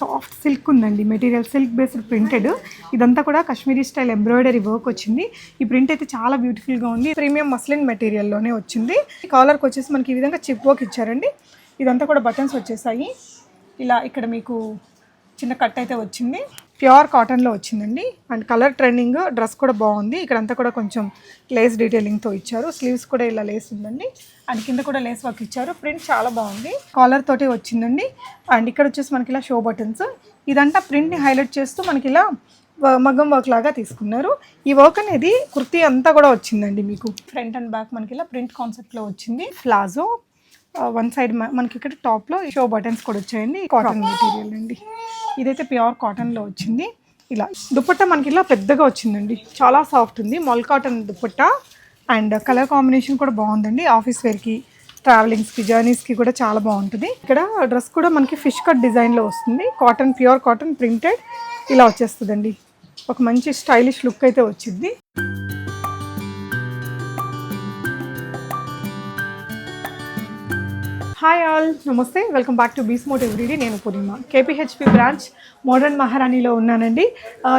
Soft silk ఉందండి material silk based printed. ఇదంతా కూడా కాశ్మీరీ స్టైల్ ఎంబ్రాయిడరీ వర్క్ వచ్చింది. ఈ ప్రింట్ అయితే చాలా బ్యూటిఫుల్గా ఉంది. ప్రీమియం మస్లిన్ మెటీరియల్లోనే వచ్చింది. కాలర్కి వచ్చేసి మనకి ఈ విధంగా చిప్ వర్క్ ఇచ్చారండి. ఇదంతా కూడా బటన్స్ వచ్చేసాయి. ఇలా ఇక్కడ మీకు చిన్న కట్ అయితే వచ్చింది. ప్యూర్ కాటన్లో వచ్చిందండి. అండ్ కలర్ ట్రెండింగ్ డ్రెస్ కూడా బాగుంది. ఇక్కడంతా కూడా కొంచెం లేస్ డీటెయిలింగ్తో ఇచ్చారు. స్లీవ్స్ కూడా ఇలా లేస్ ఉందండి. అండ్ కింద కూడా లేస్ వర్క్ ఇచ్చారు. ప్రింట్ చాలా బాగుంది. కాలర్ తోటి వచ్చిందండి. అండ్ ఇక్కడ వచ్చేసి మనకి ఇలా షో బటన్స్. ఇదంతా ప్రింట్ని హైలైట్ చేస్తూ మనకి ఇలా మగ్గం వర్క్ లాగా తీసుకున్నారు. ఈ వర్క్ అనేది కుర్తీ అంతా కూడా వచ్చిందండి మీకు. ఫ్రంట్ అండ్ బ్యాక్ మనకి ఇలా ప్రింట్ కాన్సెప్ట్లో వచ్చింది. ప్లాజో వన్ సైడ్ మనకి ఇక్కడ టాప్లో షో బటన్స్ కూడా వచ్చాయండి. కాటన్ మెటీరియల్ అండి. ఇదైతే ప్యూర్ కాటన్లో వచ్చింది. ఇలా దుపట్టా మనకి ఇలా పెద్దగా వచ్చిందండి. చాలా సాఫ్ట్ ఉంది. Mul cotton dupatta and colour combination కూడా బాగుందండి. ఆఫీస్ వేర్కి ట్రావెలింగ్స్కి జర్నీస్కి కూడా చాలా బాగుంటుంది. ఇక్కడ డ్రెస్ కూడా మనకి ఫిష్ కట్ డిజైన్లో వస్తుంది. కాటన్ ప్యూర్ కాటన్ ప్రింటెడ్ ఇలా వచ్చేస్తుందండి. ఒక మంచి స్టైలిష్ లుక్ అయితే వచ్చింది. Hi all namaste. Welcome back to బీస్ మోట్ ఎవ్రీడే నేను పూర్ణిమ. కేపీహెచ్పి బ్రాంచ్ మోడర్న్ మహారాణిలో ఉన్నానండి.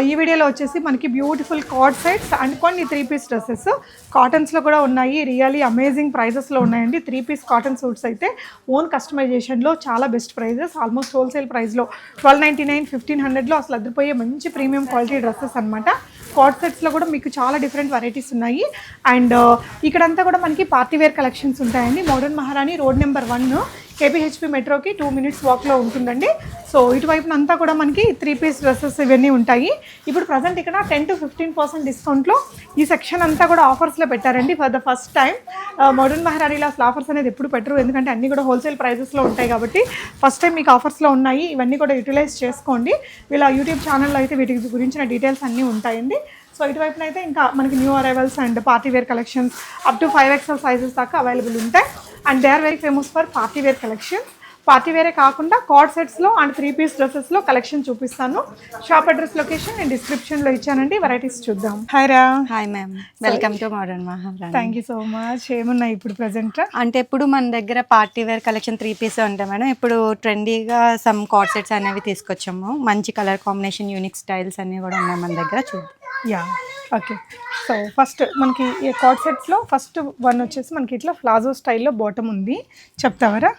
ఈ వీడియోలో వచ్చేసి మనకి బ్యూటిఫుల్ కార్డ్ సెట్స్ అండ్ కొన్ని త్రీ పీస్ డ్రెస్సెస్ కాటన్స్లో కూడా ఉన్నాయి. రియల్లీ అమేజింగ్ ప్రైజెస్లో ఉన్నాయండి. త్రీ పీస్ కాటన్ సూట్స్ అయితే ఓన్ కస్టమైజేషన్లో చాలా బెస్ట్ ప్రైజెస్ ఆల్మోస్ట్ హోల్సేల్ ప్రైస్లో ట్వెల్వ్ నైంటీ నైన్ ఫిఫ్టీన్ హండ్రెడ్లో అసలు అదిరిపోయే మంచి ప్రీమియం క్వాలిటీ డ్రెస్సెస్ అనమాట కార్డ్ సెట్స్లో కూడా మీకు చాలా డిఫరెంట్ వెరైటీస్ ఉన్నాయి. అండ్ ఇక్కడంతా కూడా మనకి పార్టీ వేర్ కలెక్షన్స్ ఉంటాయండి. Modern Maharani road number one. KPHB మెట్రోకి two minutes వాక్లో ఉంటుందండి. సో ఇటువైపున అంతా కూడా మనకి త్రీ పీస్ డ్రెస్సెస్ ఇవన్నీ ఉంటాయి. ఇప్పుడు ప్రజెంట్ ఇక్కడ టెన్ టు ఫిఫ్టీన్ పర్సెంట్ డిస్కౌంట్లో ఈ సెక్షన్ అంతా కూడా ఆఫర్స్లో పెట్టారండి for the first time modern మహారాణిలో అసలు ఆఫర్స్ అనేది ఎప్పుడు పెట్టరు. ఎందుకంటే అన్నీ కూడా హోల్సేల్ ప్రైజెస్లో ఉంటాయి కాబట్టి ఫస్ట్ టైం మీకు ఆఫర్స్లో ఉన్నాయి. ఇవన్నీ కూడా యూటిలైజ్ చేసుకోండి. వీళ్ళ యూట్యూబ్ ఛానల్లో అయితే వీటి గురించిన డీటెయిల్స్ అన్నీ ఉంటాయండి. సో ఇటువైపున అయితే ఇంకా మనకి new arrivals and party wear collections up to five XL sizes దాకా అవైలబుల్ ఉంటాయి. And they are very famous for party wear collection party wear కాకుండా కార్డ్ సెట్స్లో అండ్ త్రీ పీస్ డ్రెస్సెస్లో కలెక్షన్ చూపిస్తాను. షాప్ అడ్రస్ లొకేషన్ నేను డిస్క్రిప్షన్లో ఇచ్చానండి. Varieties చూద్దాం. హాయ్ రా hi ma'am welcome to modern Maharani thank you so much ఏమున్నాయి ఇప్పుడు ప్రజెంట్ అంటే ఇప్పుడు మన దగ్గర party wear collection three piece ఉంటాయి మేడం? ఇప్పుడు ట్రెండీగా సమ్ కార్డ్ సెట్స్ అనేవి తీసుకొచ్చాము. మంచి కలర్ కాంబినేషన్ యూనిక్ స్టైల్స్ అన్ని కూడా ఉన్నాయి మన దగ్గర. చూద్దాం. యా ఓకే సో ఫస్ట్ మనకి ఈ కార్డ్ సెట్స్లో ఫస్ట్ వన్ వచ్చేసి మనకి ఇట్లా ఫ్లాజో స్టైల్లో బాటమ్ ఉంది. చెప్తావరా?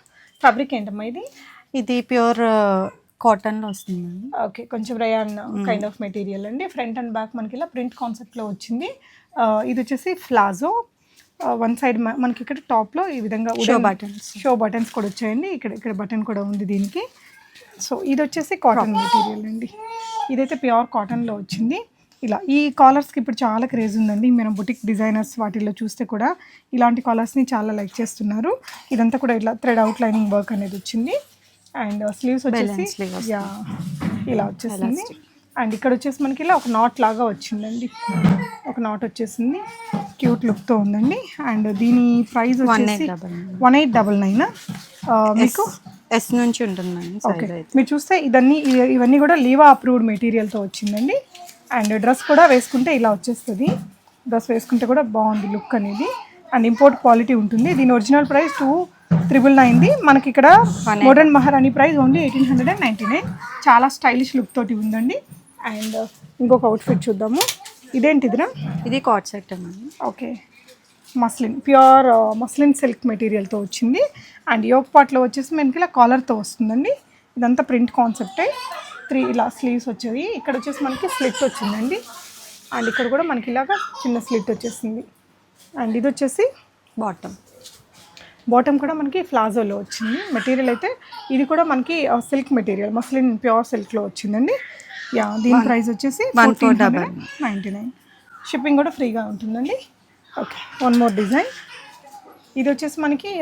ఫ్యాబ్రిక్ ఏంటమ్మా ఇది? ఇది ప్యూర్ కాటన్లో వస్తుంది మేడం ఓకే కొంచెం రయాన్ కైండ్ ఆఫ్ మెటీరియల్ అండి. ఫ్రంట్ అండ్ బ్యాక్ మనకి ఇలా ప్రింట్ కాన్సెప్ట్లో వచ్చింది. ఆ, ఇది వచ్చేసి ఫ్లాజో వన్ సైడ్ మనకి ఇక్కడ టాప్లో ఈ విధంగా షో బటన్స్ షో బటన్స్ కూడా వచ్చాయండి. ఇక్కడ ఇక్కడ బటన్ కూడా ఉంది దీనికి. సో ఇది వచ్చేసి కాటన్ మెటీరియల్ అండి. ఇదైతే ప్యూర్ కాటన్లో వచ్చింది. ఇలా ఈ కాలర్స్కి ఇప్పుడు చాలా క్రేజ్ ఉందండి. మనం బుటిక్ డిజైనర్స్ వాటిల్లో చూస్తే కూడా ఇలాంటి కాలర్స్ని చాలా లైక్ చేస్తున్నారు. ఇదంతా కూడా ఇట్లా థ్రెడ్ అవుట్ లైనింగ్ వర్క్ అనేది వచ్చింది. అండ్ స్లీవ్స్ వచ్చేసి యా ఇలా వచ్చేసింది. అండ్ ఇక్కడ వచ్చేసి మనకి ఇలా ఒక నాట్ లాగా వచ్చిందండి. ఒక నాట్ వచ్చేసింది. క్యూట్ లుక్తో ఉందండి. అండ్ దీని ప్రైస్ వచ్చేసి. వన్ ఎయిట్ డబల్ నైన్ మీకు? ఎస్ నుంచి ఉంటుంది మేడం ఓకే మీరు చూస్తే ఇదన్నీ ఇవన్నీ కూడా లీవా అప్రూవ్డ్ మెటీరియల్తో వచ్చిందండి. అండ్ డ్రెస్ కూడా వేసుకుంటే ఇలా వచ్చేస్తుంది. డ్రెస్ వేసుకుంటే కూడా బాగుంది లుక్ అనేది. అండ్ ఇంపోర్ట్ క్వాలిటీ ఉంటుంది. దీని ఒరిజినల్ ప్రైస్ టూ త్రిబుల్ నైన్ది మనకి ఇక్కడ modern Maharani price only eighteen hundred and ninety nine. చాలా స్టైలిష్ లుక్ తోటి ఉందండి. అండ్ ఇంకొక అవుట్ఫిట్ చూద్దాము. ఇదేంటిదిరా ఇది coord set madam okay. Muslin pure muslin silk మెటీరియల్తో వచ్చింది. అండ్ యోగ్ పాట్లో వచ్చేసి మనకి ఇలా కాలర్తో వస్తుందండి. ఇదంతా ప్రింట్ కాన్సెప్టే. త్రీ ఇలా స్లీవ్స్ వచ్చేవి ఇక్కడ వచ్చేసి మనకి స్లిట్ వచ్చిందండి. అండ్ ఇక్కడ కూడా మనకి ఇలాగా చిన్న స్లిట్ వచ్చేసింది. అండ్ ఇది వచ్చేసి బాటమ్. బాటమ్ కూడా మనకి ఫ్లాజోలో వచ్చింది. మెటీరియల్ అయితే ఇది కూడా మనకి సిల్క్ మెటీరియల్ మస్లిన్ ప్యూర్ సిల్క్లో వచ్చిందండి. యా దీని ప్రైస్ వచ్చేసి one four double ninety nine. Shipping కూడా ఫ్రీగా ఉంటుందండి. Okay one more design. ఇది వచ్చేసి మనకి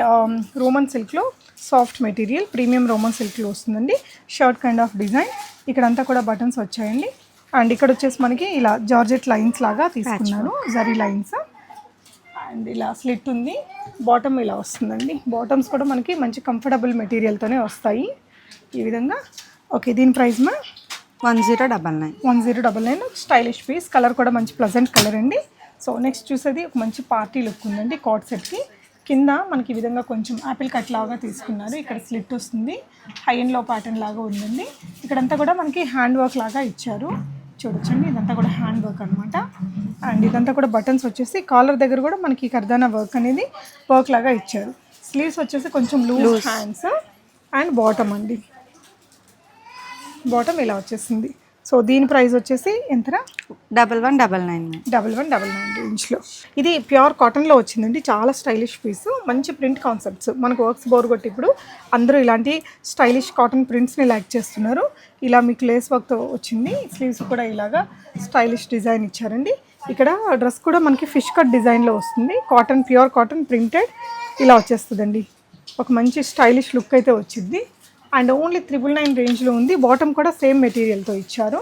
రోమన్ సిల్క్లో సాఫ్ట్ మెటీరియల్ ప్రీమియం రోమన్ సిల్క్లో వస్తుందండి. Shirt kind of design. ఇక్కడంతా కూడా బటన్స్ వచ్చాయండి. అండ్ ఇక్కడ వచ్చేసి మనకి ఇలా జార్జెట్ లైన్స్ లాగా తీసుకున్నాను. జరీ లైన్స్. అండ్ ఇలా స్లిట్ ఉంది. బాటమ్ ఇలా వస్తుందండి. బాటమ్స్ కూడా మనకి మంచి కంఫర్టబుల్ మెటీరియల్తోనే వస్తాయి. ఈ విధంగా. ఓకే దీని ప్రైస్ మా one zero double nine. One zero double nine. Stylish piece. Colour కూడా మంచి ప్లజెంట్ కలర్ అండి. సో నెక్స్ట్ చూసేది ఒక మంచి పార్టీ లుక్ ఉందండి కాట్ సెట్కి. కింద మనకి ఈ విధంగా కొంచెం యాపిల్ కట్ లాగా తీసుకున్నారు. ఇక్కడ స్లిట్ వస్తుంది. హై అండ్లో ప్యాటర్న్ లాగా ఉందండి. ఇక్కడంతా కూడా మనకి హ్యాండ్ వర్క్ లాగా ఇచ్చారు. చూడొచ్చండి. ఇదంతా కూడా హ్యాండ్ వర్క్ అనమాట అండ్ ఇదంతా కూడా బటన్స్ వచ్చేసి కాలర్ దగ్గర కూడా మనకి కర్దానా వర్క్ అనేది వర్క్ లాగా ఇచ్చారు. స్లీవ్స్ వచ్చేసి కొంచెం లూజ్ హ్యాండ్స్ అండ్ బాటమ్ అండి. బాటమ్ ఇలా వచ్చేసింది. సో దీని ప్రైస్ వచ్చేసి ఎంతరా? Double one double nine double one double nine రేంజ్లో. ఇది ప్యూర్ కాటన్లో వచ్చిందండి. చాలా స్టైలిష్ పీస్. మంచి ప్రింట్ కాన్సెప్ట్స్. మనకు వర్క్స్ బోర్ కొట్టి ఇప్పుడు అందరూ ఇలాంటి స్టైలిష్ కాటన్ ప్రింట్స్ని లైక్ చేస్తున్నారు. ఇలా మీకు లేస్ వర్క్తో వచ్చింది. స్లీవ్స్ కూడా ఇలాగా స్టైలిష్ డిజైన్ ఇచ్చారండి. ఇక్కడ డ్రెస్ కూడా మనకి ఫిష్ కట్ డిజైన్లో వస్తుంది. కాటన్ ప్యూర్ కాటన్ ప్రింటెడ్ ఇలా వచ్చేస్తుందండి. ఒక మంచి స్టైలిష్ లుక్ అయితే వచ్చింది. అండ్ ఓన్లీ త్రిబుల్ నైన్ రేంజ్లో ఉంది. బాటమ్ కూడా సేమ్ మెటీరియల్తో ఇచ్చారు.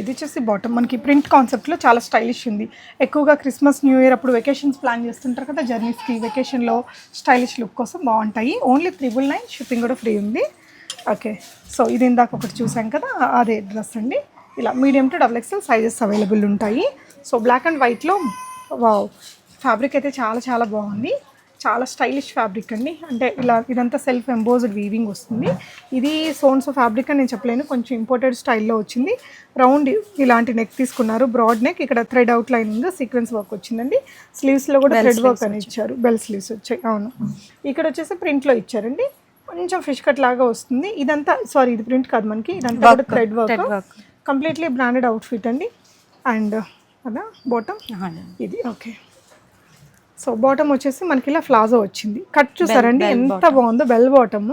ఇది వచ్చేసి బాటమ్. మనకి ప్రింట్ కాన్సెప్ట్లో చాలా స్టైలిష్ ఉంది. ఎక్కువగా క్రిస్మస్ న్యూ ఇయర్ అప్పుడు వెకేషన్స్ ప్లాన్ చేస్తుంటారు కదా జర్నీస్కి వెకేషన్లో స్టైలిష్ లుక్ కోసం బాగుంటాయి. ఓన్లీ త్రిబుల్ నైన్ షిప్పింగ్ కూడా ఫ్రీ ఉంది. ఓకే. సో ఇది ఇందాక ఒకటి చూసాం కదా అదే డ్రెస్ అండి. ఇలా medium to double XL sizes available ఉంటాయి. సో బ్లాక్ అండ్ వైట్లో వావ్ ఫ్యాబ్రిక్ అయితే చాలా చాలా బాగుంది. చాలా స్టైలిష్ ఫ్యాబ్రిక్ అండి. అంటే ఇలా ఇదంతా సెల్ఫ్ ఎంబోజ్డ్ వీవింగ్ వస్తుంది. ఇది సోన్స్ ఫ్యాబ్రిక్ అని నేను చెప్పలేను. కొంచెం ఇంపోర్టెడ్ స్టైల్లో వచ్చింది. రౌండ్ ఇలాంటి నెక్ తీసుకున్నారు. బ్రాడ్ నెక్ ఇక్కడ థ్రెడ్ అవుట్ లైన్ ఉంది సీక్వెన్స్ వర్క్ వచ్చిందండి స్లీవ్స్లో కూడా థ్రెడ్ వర్క్ అని ఇచ్చారు. బెల్ స్లీవ్స్ వచ్చాయి. అవును. ఇక్కడ వచ్చేసి ప్రింట్లో ఇచ్చారండి. కొంచెం ఫిష్ కట్ లాగా వస్తుంది. ఇదంతా సారీ ఇది ప్రింట్ కాదు మనకి. ఇదంతా కూడా thread work completely branded outfit అండి. అండ్ అదా బాటమ్ ఇది ఓకే సో బాటమ్ వచ్చేసి మనకి ఇలా ఫ్లాజో వచ్చింది. కట్ చూసారండి? ఎంత బాగుందో బెల్ బాటమ్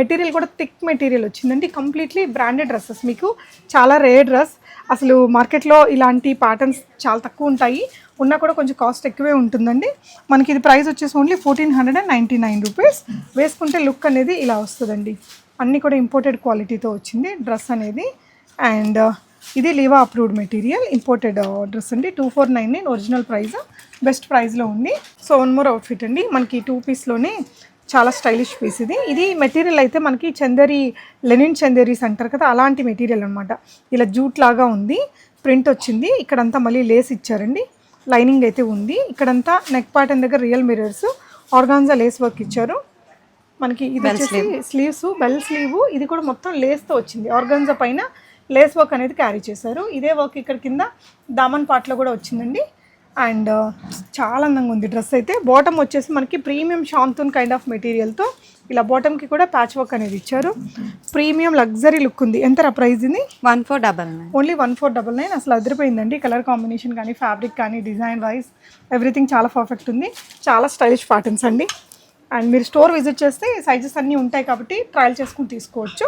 మెటీరియల్ కూడా థిక్ మెటీరియల్ వచ్చిందండి. కంప్లీట్లీ బ్రాండెడ్ డ్రెస్సెస్ మీకు చాలా రేర్ డ్రెస్ అసలు మార్కెట్లో ఇలాంటి ప్యాటర్న్స్ చాలా తక్కువ ఉంటాయి. ఉన్నా కూడా కొంచెం కాస్ట్ ఎక్కువే ఉంటుందండి. మనకి ఇది ప్రైస్ వచ్చేసి only fourteen hundred and ninety nine rupees వేసుకుంటే లుక్ అనేది ఇలా వస్తుందండి. అన్నీ కూడా ఇంపోర్టెడ్ క్వాలిటీతో వచ్చింది డ్రెస్ అనేది. అండ్ ఇది Liva approved material imported dress అండి. Two four nine nine original price best ప్రైస్లో ఉంది. సో వన్ మోర్ అవుట్ఫిట్ అండి. మనకి టూ పీస్లోనే చాలా స్టైలిష్ పీస్ ఇది. ఇది మెటీరియల్ అయితే మనకి చందేరి లెనిన్ చందేరీస్ అంటారు కదా అలాంటి మెటీరియల్ అనమాట ఇలా జూట్ లాగా ఉంది. ప్రింట్ వచ్చింది. ఇక్కడంతా మళ్ళీ లేస్ ఇచ్చారండి. లైనింగ్ అయితే ఉంది. ఇక్కడంతా నెక్ పార్టన్ దగ్గర real mirrors organza lace work ఇచ్చారు. మనకి ఇది వచ్చేసి స్లీవ్స్ బెల్ స్లీవ్ ఇది కూడా మొత్తం లేస్తో వచ్చింది. ఆర్గాన్జా పైన లేస్ వర్క్ అనేది క్యారీ చేశారు. ఇదే వర్క్ ఇక్కడ కింద దామన్ పాట్లో కూడా వచ్చిందండి. అండ్ చాలా అందంగా ఉంది డ్రెస్ అయితే. బాటమ్ వచ్చేసి మనకి ప్రీమియం షాంతూన్ కైండ్ ఆఫ్ మెటీరియల్తో ఇలా బాటమ్కి కూడా ప్యాచ్ వర్క్ అనేది ఇచ్చారు. ప్రీమియం లగ్జరీ లుక్ ఉంది. ఎంత ప్రైస్ ఇది? One four double nine. Only one four double nine. అసలు అదిరిపోయిందండి. కలర్ కాంబినేషన్ కానీ ఫ్యాబ్రిక్ కానీ డిజైన్ వైజ్ ఎవ్రీథింగ్ చాలా పర్ఫెక్ట్ ఉంది. చాలా స్టైలిష్ ప్యాటర్న్స్ అండి. అండ్ మీరు స్టోర్ విజిట్ చేస్తే సైజెస్ అన్నీ ఉంటాయి కాబట్టి ట్రయల్ చేసుకుని తీసుకోవచ్చు.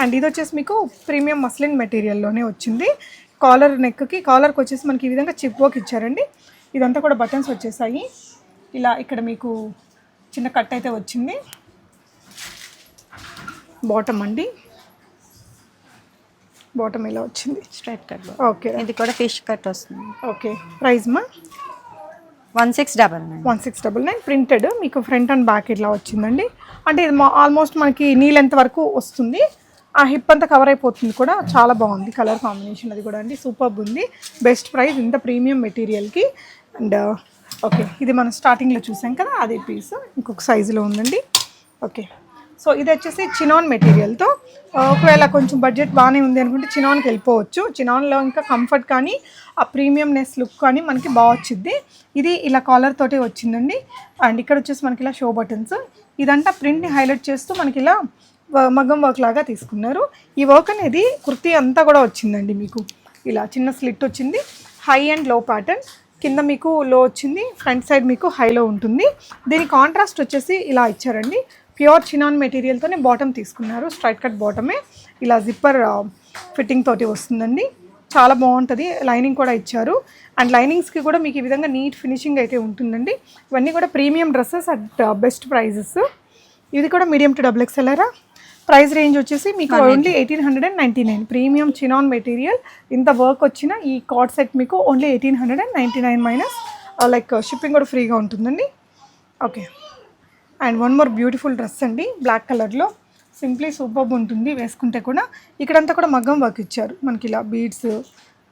అండ్ ఇది వచ్చేసి మీకు ప్రీమియం మస్లిన్ మెటీరియల్లోనే వచ్చింది. కాలర్ నెక్కి కాలర్కి వచ్చేసి మనకి ఈ విధంగా చిప్ వర్క్ ఇచ్చారండి. ఇదంతా కూడా బటన్స్ వచ్చేసాయి. ఇలా ఇక్కడ మీకు చిన్న కట్ అయితే వచ్చింది. బాటమ్ అండి. బాటమ్ ఇలా వచ్చింది. Straight cut okay. ఇది కూడా ఫిష్ కట్ వస్తుంది. ఓకే. ప్రైస్ మా? One six double nine one six double nine printed మీకు ఫ్రంట్ అండ్ బ్యాక్ ఇట్లా వచ్చిందండి. అంటే ఇది ఆల్మోస్ట్ మనకి నీ లెంత్ వరకు వస్తుంది. ఆ హిప్ అంతా కవర్ అయిపోతుంది కూడా. చాలా బాగుంది కలర్ కాంబినేషన్ అది కూడా అండి. సూపర్ ఉంది. బెస్ట్ ప్రైస్ ఇంత ప్రీమియం మెటీరియల్కి అండ్ ఓకే ఇది మనం స్టార్టింగ్లో చూసాం కదా అదే పీస్ ఇంకొక సైజులో ఉందండి. ఓకే సో ఇది వచ్చేసి చినాన్ మెటీరియల్తో. ఒకవేళ కొంచెం బడ్జెట్ బాగానే ఉంది అనుకుంటే చినాన్కి వెళ్ళిపోవచ్చు. చినాన్లో ఇంకా కంఫర్ట్ కానీ ఆ ప్రీమియంనెస్ లుక్ కానీ మనకి బాగా వచ్చింది ఇది ఇలా కాలర్ తోటే వచ్చిందండి. అండ్ ఇక్కడ వచ్చేసి మనకి ఇలా షో బటన్స్. ఇదంతా ప్రింట్ని హైలైట్ చేస్తూ మనకి ఇలా మగ్గం వర్క్ లాగా తీసుకున్నారు. ఈ వర్క్ అనేది కుర్తీ అంతా కూడా వచ్చిందండి మీకు. ఇలా చిన్న స్లిట్ వచ్చింది. హై అండ్లో ప్యాటర్న్. కింద మీకు లో వచ్చింది. ఫ్రంట్ సైడ్ మీకు హైలో ఉంటుంది. దీని కాంట్రాస్ట్ వచ్చేసి ఇలా ఇచ్చారండి. ప్యూర్ చినాన్ మెటీరియల్తోనే బాటమ్ తీసుకున్నారు. స్ట్రైట్ కట్ బాటమే. ఇలా జిప్పర్ ఫిట్టింగ్ తోటి వస్తుందండి. చాలా బాగుంటుంది. లైనింగ్ కూడా ఇచ్చారు. అండ్ లైనింగ్స్కి కూడా మీకు ఈ విధంగా నీట్ ఫినిషింగ్ అయితే ఉంటుందండి. ఇవన్నీ కూడా premium dresses at best prices. ఇది కూడా మీడియం టు డబుల్ ఎక్స్ఎల్ఆరా ప్రైస్ రేంజ్ వచ్చేసి మీకు only eighteen hundred and ninety nine. Premium chinon material. ఇంత వర్క్ వచ్చిన ఈ కార్డ్ సెట్ మీకు only eighteen hundred and ninety nine minus like shipping కూడా ఫ్రీగా ఉంటుందండి. Okay. And one more beautiful dress అండి బ్లాక్ కలర్లో. సింప్లీ సూపర్బ్ ఉంటుంది వేసుకుంటే కూడా. ఇక్కడంతా కూడా మగ్గం వర్క్ ఇచ్చారు. మనకి ఇలా బీడ్స్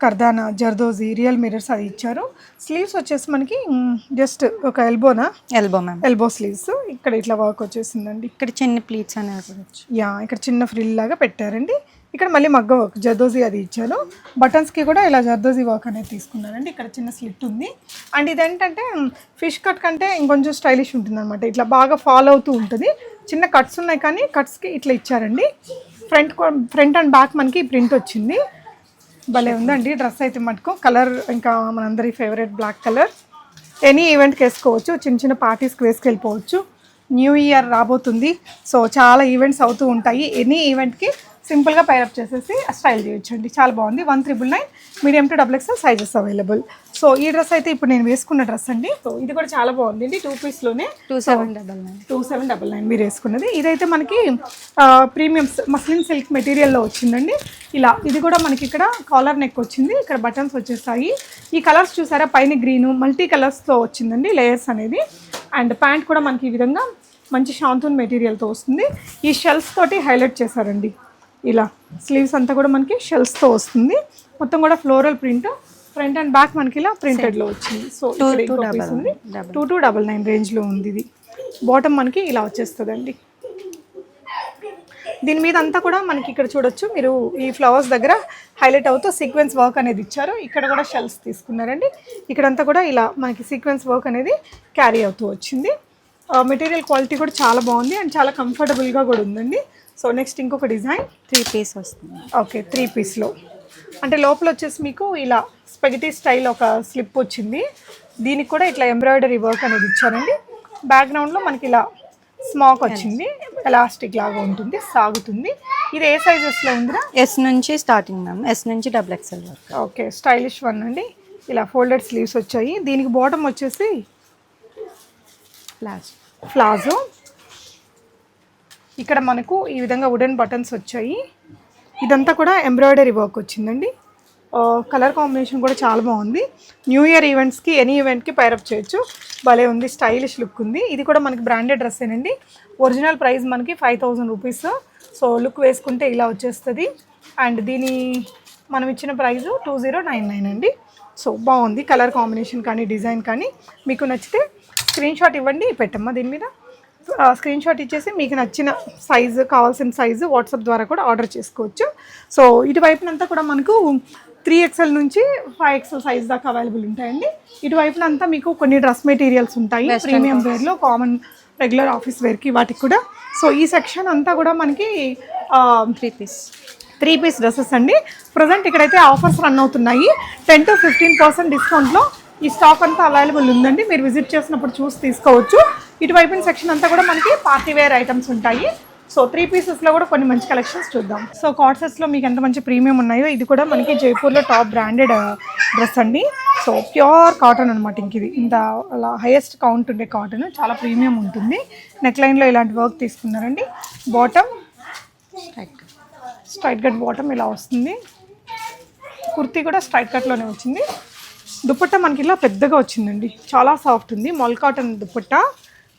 కర్దానా జర్దోజీ రియల్ మిరర్స్ అది ఇచ్చారు. స్లీవ్స్ వచ్చేసి మనకి జస్ట్ ఒక ఎల్బోనా? ఎల్బో మ్యామ్ ఎల్బో స్లీవ్స్ ఇక్కడ ఇట్లా వర్క్ వచ్చేసిందండి. ఇక్కడ చిన్న ప్లీట్స్ వచ్చాయి. యా ఇక్కడ చిన్న ఫ్రిల్ లాగా పెట్టారండి. ఇక్కడ మళ్ళీ మగ్గ వర్క్ జర్దోజీ అది ఇచ్చారు. బటన్స్కి కూడా ఇలా జర్దోజీ వర్క్ అనేది తీసుకున్నారండి. ఇక్కడ చిన్న స్లిట్ ఉంది. అండ్ ఇదేంటంటే ఫిష్ కట్ కంటే ఇంకొంచెం స్టైలిష్ ఉంటుంది అనమాట ఇట్లా బాగా ఫాలో అవుతూ ఉంటుంది. చిన్న కట్స్ ఉన్నాయి కానీ కట్స్కి ఇట్లా ఇచ్చారండి. ఫ్రంట్ ఫ్రంట్ అండ్ బ్యాక్ మనకి ప్రింట్ వచ్చింది. భలే ఉందండి. డ్రెస్ అయితే మటుకు కలర్ ఇంకా మనందరి ఫేవరెట్ బ్లాక్ కలర్ ఎనీ ఈవెంట్కి వేసుకోవచ్చు. చిన్న చిన్న పార్టీస్కి వేసుకెళ్ళిపోవచ్చు. న్యూ ఇయర్ రాబోతుంది. సో చాలా ఈవెంట్స్ అవుతూ ఉంటాయి. ఎనీ ఈవెంట్కి సింపుల్గా పైరప్ చేసేసి స్టైల్ చేయొచ్చండి చాలా బాగుంది. One triple nine medium to double XL sizes available so ఈ డ్రెస్ అయితే ఇప్పుడు నేను వేసుకున్న డ్రెస్ అండి. సో ఇది కూడా చాలా బాగుంది two పీస్లోనే two seven double nine two seven double nine మీరు వేసుకున్నది. ఇదైతే మనకి ప్రీమియం మస్లిన్ సిల్క్ మెటీరియల్లో వచ్చిందండి. ఇలా ఇది కూడా మనకి ఇక్కడ కాలర్ నెక్ వచ్చింది. ఇక్కడ బటన్స్ వచ్చేస్తాయి ఈ కలర్స్ చూసారా? పైన గ్రీను మల్టీ కలర్స్తో వచ్చిందండి లేయర్స్ అనేది. అండ్ ప్యాంట్ కూడా మనకి ఈ విధంగా మంచి షాంతూన్ మెటీరియల్తో వస్తుంది. ఈ షెల్స్ తోటి హైలైట్ చేశారండి. ఇలా స్లీవ్స్ అంతా కూడా మనకి షెల్స్తో వస్తుంది. మొత్తం కూడా floral print front and back మనకి ఇలా ప్రింటెడ్లో వచ్చింది. సో ఉంది. టూ టూ డబల్ నైన్ రేంజ్లో ఉంది ఇది. బాటమ్ మనకి ఇలా వచ్చేస్తుందండి. దీని మీద అంతా కూడా మనకి ఇక్కడ చూడొచ్చు. మీరు ఈ ఫ్లవర్స్ దగ్గర హైలైట్ అవుతూ సీక్వెన్స్ వర్క్ అనేది ఇచ్చారు. ఇక్కడ కూడా షెల్స్ తీసుకున్నారండి. ఇక్కడంతా కూడా ఇలా మనకి సీక్వెన్స్ వర్క్ అనేది క్యారీ అవుతూ వచ్చింది. మెటీరియల్ క్వాలిటీ కూడా చాలా బాగుంది. అండ్ చాలా కంఫర్టబుల్గా కూడా ఉందండి. సో నెక్స్ట్ ఇంకొక డిజైన్? త్రీ పీస్ వస్తుంది. ఓకే త్రీ పీస్లో. అంటే లోపల వచ్చేసి మీకు ఇలా స్పెగటీ స్టైల్ ఒక స్లిప్ వచ్చింది. దీనికి కూడా ఇట్లా ఎంబ్రాయిడరీ వర్క్ అనేది ఇచ్చారండి. బ్యాక్గ్రౌండ్లో మనకి ఇలా స్మాక్ వచ్చింది. ఎలాస్టిక్ లాగా ఉంటుంది సాగుతుంది. ఇది ఏ సైజెస్లో ఉందిరా? ఎస్ నుంచి స్టార్టింగ్ మ్యామ్ ఎస్ నుంచి డబుల్ ఎక్స్ఎల్ వరకు. ఓకే స్టైలిష్ వన్ అండి. ఇలా ఫోల్డెడ్ స్లీవ్స్ వచ్చాయి. దీనికి బాటమ్ వచ్చేసి లాస్ట్ ప్లాజో. ఇక్కడ మనకు ఈ విధంగా వుడెన్ బటన్స్ వచ్చాయి. ఇదంతా కూడా ఎంబ్రాయిడరీ వర్క్ వచ్చిందండి. కలర్ కాంబినేషన్ కూడా చాలా బాగుంది. న్యూ ఇయర్ ఈవెంట్స్కి ఎనీ ఈవెంట్కి పైరప్ చేయొచ్చు. భలే ఉంది స్టైలిష్ లుక్ ఉంది. ఇది కూడా మనకి బ్రాండెడ్ డ్రెస్సేనండి ఒరిజినల్ ప్రైస్ మనకి five thousand rupees so look వేసుకుంటే ఇలా వచ్చేస్తుంది. అండ్ దీని మనం ఇచ్చిన price two zero nine nine అండి. సో బాగుంది. కలర్ కాంబినేషన్ కానీ డిజైన్ కానీ మీకు నచ్చితే స్క్రీన్ షాట్ ఇవ్వండి పెట్టమ్మా దీని మీద. స్క్రీన్ షాట్ ఇచ్చేసి మీకు నచ్చిన సైజు కావాల్సిన సైజు వాట్సాప్ ద్వారా కూడా ఆర్డర్ చేసుకోవచ్చు. సో ఇటువైపునంతా కూడా మనకు త్రీ ఎక్స్ఎల్ నుంచి ఫైవ్ ఎక్స్ఎల్ సైజ్ దాకా అవైలబుల్ ఉంటాయండి. ఇటువైపునంతా మీకు కొన్ని డ్రెస్ మెటీరియల్స్ ఉంటాయి. ప్రీమియం వేర్లో కామన్ రెగ్యులర్ ఆఫీస్ వేర్కి వాటికి కూడా. సో ఈ సెక్షన్ అంతా కూడా మనకి three piece three piece dresses అండి. ప్రజెంట్ ఇక్కడైతే ఆఫర్స్ రన్ అవుతున్నాయి. టెన్ టు ఫిఫ్టీన్ పర్సెంట్ డిస్కౌంట్లో ఈ స్టాక్ అంతా అవైలబుల్ ఉందండి. మీరు విజిట్ చేసినప్పుడు చూసి తీసుకోవచ్చు. ఇటువైపున సెక్షన్ అంతా కూడా మనకి పార్టీ వేర్ ఐటమ్స్ ఉంటాయి. సో త్రీ పీసెస్లో కూడా కొన్ని మంచి కలెక్షన్స్ చూద్దాం. సో కార్డ్సెస్లో మీకు ఎంత మంచి ప్రీమియం ఉన్నాయో ఇది కూడా మనకి జైపూర్లో టాప్ బ్రాండెడ్ డ్రెస్ అండి. సో ప్యూర్ కాటన్ అనమాట ఇంక ఇది. ఇంత అలా హైయెస్ట్ కౌంట్ ఉండే కాటన్ చాలా ప్రీమియం ఉంటుంది. నెక్ లైన్లో ఇలాంటి వర్క్ తీసుకున్నారండి. బాటమ్ స్ట్రైట్ కట్ బాటమ్ ఇలా వస్తుంది. కుర్తీ కూడా స్ట్రైట్ కట్లోనే వచ్చింది. దుపట్టా మనకి ఇలా పెద్దగా వచ్చిందండి. చాలా సాఫ్ట్ ఉంది. Mul cotton dupatta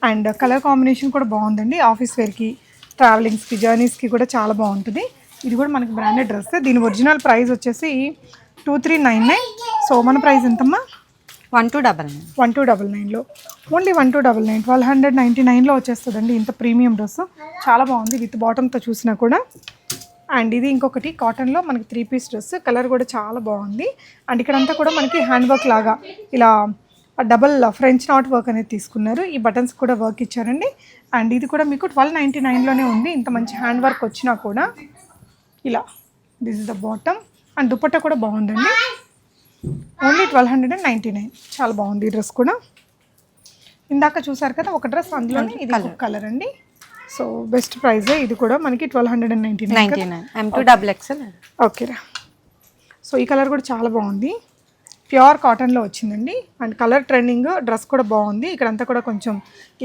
and colour combination కూడా బాగుందండి. ఆఫీస్ వేర్కి ట్రావెలింగ్స్కి జర్నీస్కి కూడా చాలా బాగుంటుంది. ఇది కూడా మనకి బ్రాండెడ్ డ్రెస్ దీని ఒరిజినల్ ప్రైస్ వచ్చేసి two three nine nine so మన ప్రైస్ ఎంతమ్మా? One two double nine one two double నైన్లో only one two double nine twelve hundred ninety నైన్లో వచ్చేస్తుందండి ఇంత ప్రీమియం డ్రెస్ చాలా బాగుంది విత్ బాటంతో చూసినా కూడా. అండ్ ఇది ఇంకొకటి కాటన్లో మనకి త్రీ పీస్ డ్రెస్ కలర్ కూడా చాలా బాగుంది. అండ్ ఇక్కడంతా కూడా మనకి హ్యాండ్ వర్క్ లాగా ఇలా డబల్ ఫ్రెంచ్ నాట్ వర్క్ అనేది తీసుకున్నారు. ఈ బటన్స్ కూడా వర్క్ ఇచ్చారండి. అండ్ ఇది కూడా మీకు ట్వెల్వ్ నైంటీ నైన్లోనే ఉంది. ఇంత మంచి హ్యాండ్ వర్క్ వచ్చినా కూడా ఇలా this is the bottom and dupatta కూడా బాగుందండి. Only twelve hundred and ninety nine చాలా బాగుంది ఈ డ్రెస్ కూడా. ఇందాక చూసారు కదా ఒక డ్రెస్ అందులోనే ఇది కలర్ అండి. సో బెస్ట్ ప్రైస్ ఇది కూడా మనకి twelve hundred and ninety nine double XL ఓకేరా సో ఈ కలర్ కూడా చాలా బాగుంది. ప్యూర్ కాటన్లో వచ్చిందండి. అండ్ కలర్ ట్రెండింగ్ డ్రెస్ కూడా బాగుంది. ఇక్కడంతా కూడా కొంచెం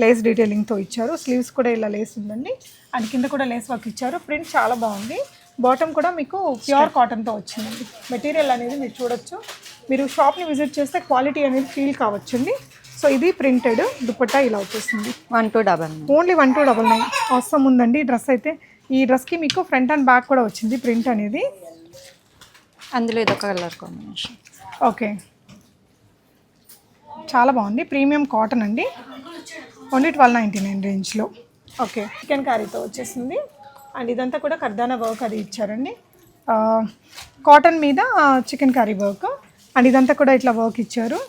లేస్ డీటెయిలింగ్తో ఇచ్చారు. స్లీవ్స్ కూడా ఇలా లేస్ ఉందండి. అండ్ కింద కూడా లేస్ వర్క్ ఇచ్చారు. ప్రింట్ చాలా బాగుంది. బాటమ్ కూడా మీకు ప్యూర్ కాటన్తో వచ్చిందండి. మెటీరియల్ అనేది మీరు చూడొచ్చు. మీరు షాప్ని విజిట్ చేస్తే క్వాలిటీ అనేది ఫీల్ కావచ్చండి. సో ఇది ప్రింటెడ్ దుపట్టా ఇలా వచ్చేసింది. One two double only one two double nine. అవసరం ఉందండి డ్రెస్ అయితే. ఈ డ్రెస్కి మీకు ఫ్రంట్ అండ్ బ్యాక్ కూడా వచ్చింది ప్రింట్ అనేది. అందులో ఇదొక కలర్ కాంబినేషన్. ఓకే. చాలా బాగుంది. ప్రీమియం కాటన్ అండి. ఓన్లీ ట్వెల్వ్ నైంటీ నైన్ రేంజ్లో. ఓకే. చికెన్ కర్రీతో వచ్చేసింది. అండ్ ఇదంతా కూడా కర్దానా వర్క్ అది ఇచ్చారండి. కాటన్ మీద చికెన్ కర్రీ వర్క్. అండ్ ఇదంతా కూడా ఇట్లా వర్క్ ఇచ్చారు.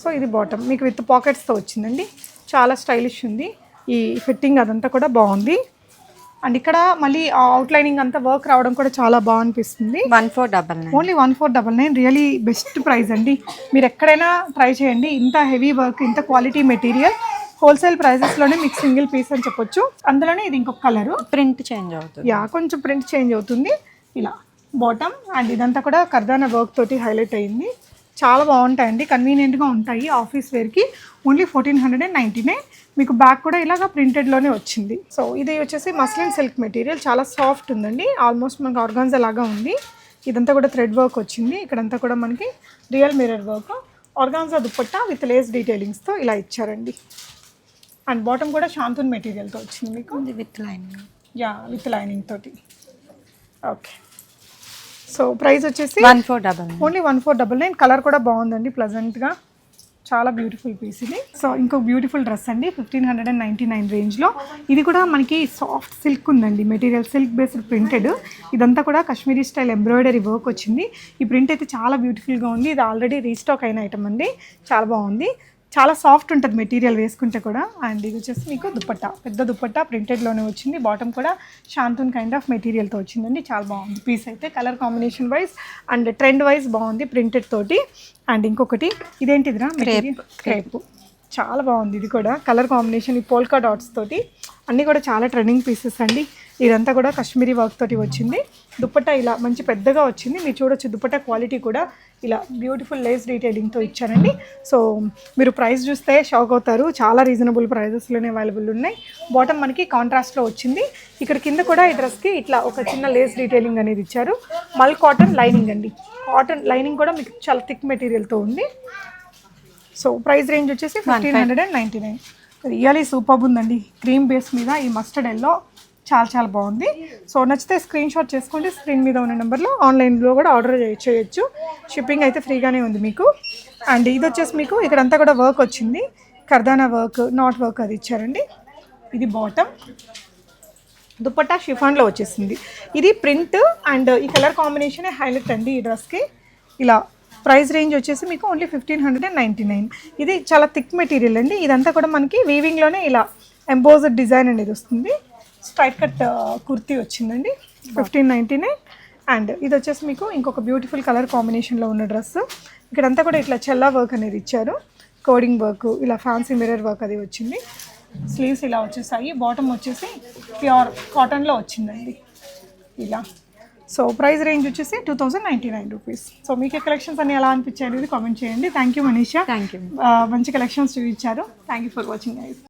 సో ఇది బాటమ్. మీకు విత్ పాకెట్స్తో వచ్చిందండి. చాలా స్టైలిష్ ఉంది. ఈ ఫిట్టింగ్ అదంతా కూడా బాగుంది. అండ్ ఇక్కడ మళ్ళీ అవుట్లైనింగ్ అంతా వర్క్ రావడం కూడా చాలా బాగా అనిపిస్తుంది one four double nine. Only one four double nine really best price అండి. మీరు ఎక్కడైనా ట్రై చేయండి. ఇంత హెవీ వర్క్ ఇంత క్వాలిటీ మెటీరియల్ హోల్సేల్ ప్రైజెస్లోనే మీకు సింగిల్ పీస్ అని చెప్పొచ్చు. అందులోనే ఇది ఇంకొక కలరు ప్రింట్ చేంజ్ అవుతుంది. యా కొంచెం ప్రింట్ చేంజ్ అవుతుంది. ఇలా బాటమ్ అండ్ ఇదంతా కూడా కర్దానా వర్క్ తోటి హైలైట్ అయ్యింది చాలా బాగుంటాయండి. కన్వీనియంట్గా ఉంటాయి. ఆఫీస్ వేర్కి only fourteen hundred and ninety nine మీకు బ్యాగ్ కూడా ఇలాగ ప్రింటెడ్లోనే వచ్చింది. సో ఇది వచ్చేసి మస్లిన్ సిల్క్ మెటీరియల్ చాలా సాఫ్ట్ ఉందండి. ఆల్మోస్ట్ మనకు ఆర్గాన్జా లాగా ఉంది. ఇదంతా కూడా థ్రెడ్ వర్క్ వచ్చింది. ఇక్కడంతా కూడా మనకి real mirror work organza dupatta with lace డీటెయిలింగ్స్తో ఇలా ఇచ్చారండి. అండ్ బాటమ్ కూడా శాంతున్ మెటీరియల్తో వచ్చింది మీకు. With lining yeah with lining తోటి. ఓకే సో ప్రైస్ వచ్చేసి one four double only one four double nine colour కూడా బాగుందండి. ప్లజెంట్గా చాలా బ్యూటిఫుల్ పీస్ ఇది. సో ఇంకో బ్యూటిఫుల్ డ్రెస్ అండి fifteen hundred and ninety nine రేంజ్లో ఇది కూడా మనకి సాఫ్ట్ సిల్క్ ఉందండి మెటీరియల్ సిల్క్ బేస్డ్ ప్రింటెడ్ ఇదంతా కూడా కాశ్మీరీ స్టైల్ ఎంబ్రాయిడరీ వర్క్ వచ్చింది. ఈ ప్రింట్ అయితే చాలా బ్యూటిఫుల్గా ఉంది. ఇది ఆల్రెడీ రీస్టాక్ అయిన ఐటమ్ అండి. చాలా బాగుంది. చాలా సాఫ్ట్ ఉంటుంది మెటీరియల్ వేసుకుంటే కూడా. అండ్ ఇది వచ్చేసి మీకు దుపట్టా పెద్ద దుపట్టా ప్రింటెడ్లోనే వచ్చింది. బాటమ్ కూడా శాంతూన్ కైండ్ ఆఫ్ మెటీరియల్తో వచ్చిందండి. చాలా బాగుంది. పీస్ అయితే colour combination wise and trend wise బాగుంది ప్రింటెడ్ తోటి. అండ్ ఇంకొకటి ఇదేంటిదిరా క్రేప్ క్రేప్ చాలా బాగుంది ఇది కూడా. కలర్ కాంబినేషన్ ఈ పోల్కా డాట్స్ తోటి. అన్నీ కూడా చాలా ట్రెండింగ్ పీసెస్ అండి. ఇదంతా కూడా కాశ్మీరీ వర్క్ తోటి వచ్చింది. దుప్పట్టా ఇలా మంచి పెద్దగా వచ్చింది. మీరు చూడొచ్చు దుప్పట్టా క్వాలిటీ కూడా ఇలా బ్యూటిఫుల్ లేస్ డీటెయిలింగ్తో ఇచ్చారండి. సో మీరు ప్రైస్ చూస్తే షాక్ అవుతారు. చాలా రీజనబుల్ ప్రైజెస్లోనే అవైలబుల్ ఉన్నాయి. బాటమ్ మనకి కాంట్రాస్ట్లో వచ్చింది. ఇక్కడ కింద కూడా ఈ డ్రెస్కి ఇట్లా ఒక చిన్న లేస్ డీటెయిలింగ్ అనేది ఇచ్చారు. మల్ కాటన్ లైనింగ్ అండి. కాటన్ లైనింగ్ కూడా మీకు చాలా థిక్ మెటీరియల్తో ఉంది. సో ప్రైస్ రేంజ్ వచ్చేసి fifteen hundred and ninety nine really super ఉందండి. క్రీమ్ బేస్ మీద ఈ మస్టర్డ్ ఎల్లో చాలా చాలా బాగుంది. సో నచ్చితే స్క్రీన్ షాట్ చేసుకోండి. స్క్రీన్ మీద ఉన్న నెంబర్లో ఆన్లైన్లో కూడా ఆర్డర్ చేయొచ్చు. షిప్పింగ్ అయితే ఫ్రీగానే ఉంది మీకు. అండ్ ఇది వచ్చేసి మీకు ఇక్కడంతా కూడా వర్క్ వచ్చింది. కర్దానా వర్క్ నాట్ వర్క్ అది ఇచ్చారండి. ఇది బాటమ్ దుపట్టా షిఫాన్లో వచ్చేసింది. ఇది ప్రింట్ అండ్ ఈ కలర్ కాంబినేషనే హైలైట్ అండి ఈ డ్రెస్కి ఇలా ప్రైస్ రేంజ్ వచ్చేసి మీకు only fifteen hundred and ninety nine ఇది చాలా థిక్ మెటీరియల్ అండి. ఇదంతా కూడా మనకి వీవింగ్లోనే ఇలా ఎంబోజర్ డిజైన్ అనేది వస్తుంది. స్ట్రైట్ కట్ కుర్తీ వచ్చిందండి. ఫిఫ్టీన్ నైంటీ నైన్ అండ్ ఇది వచ్చేసి మీకు ఇంకొక బ్యూటిఫుల్ కలర్ కాంబినేషన్లో ఉన్న డ్రెస్. ఇక్కడంతా కూడా ఇట్లా చెల్లా వర్క్ అనేది ఇచ్చారు. కోడింగ్ వర్క్ ఇలా ఫ్యాన్సీ మిర్రర్ వర్క్ అది వచ్చింది. స్లీవ్స్ ఇలా వచ్చేసాయి. బాటమ్ వచ్చేసి ప్యూర్ కాటన్లో వచ్చిందండి. ఇలా. సో ప్రైస్ రేంజ్ వచ్చేసి two thousand ninety nine rupees. So మీకు కలెక్షన్స్ అన్ని ఎలా అనిపించాయి అనేది కామెంట్ చేయండి. Thank you Manisha. Thank you మంచి కలెక్షన్స్ చూపించారు. Thank you for watching guys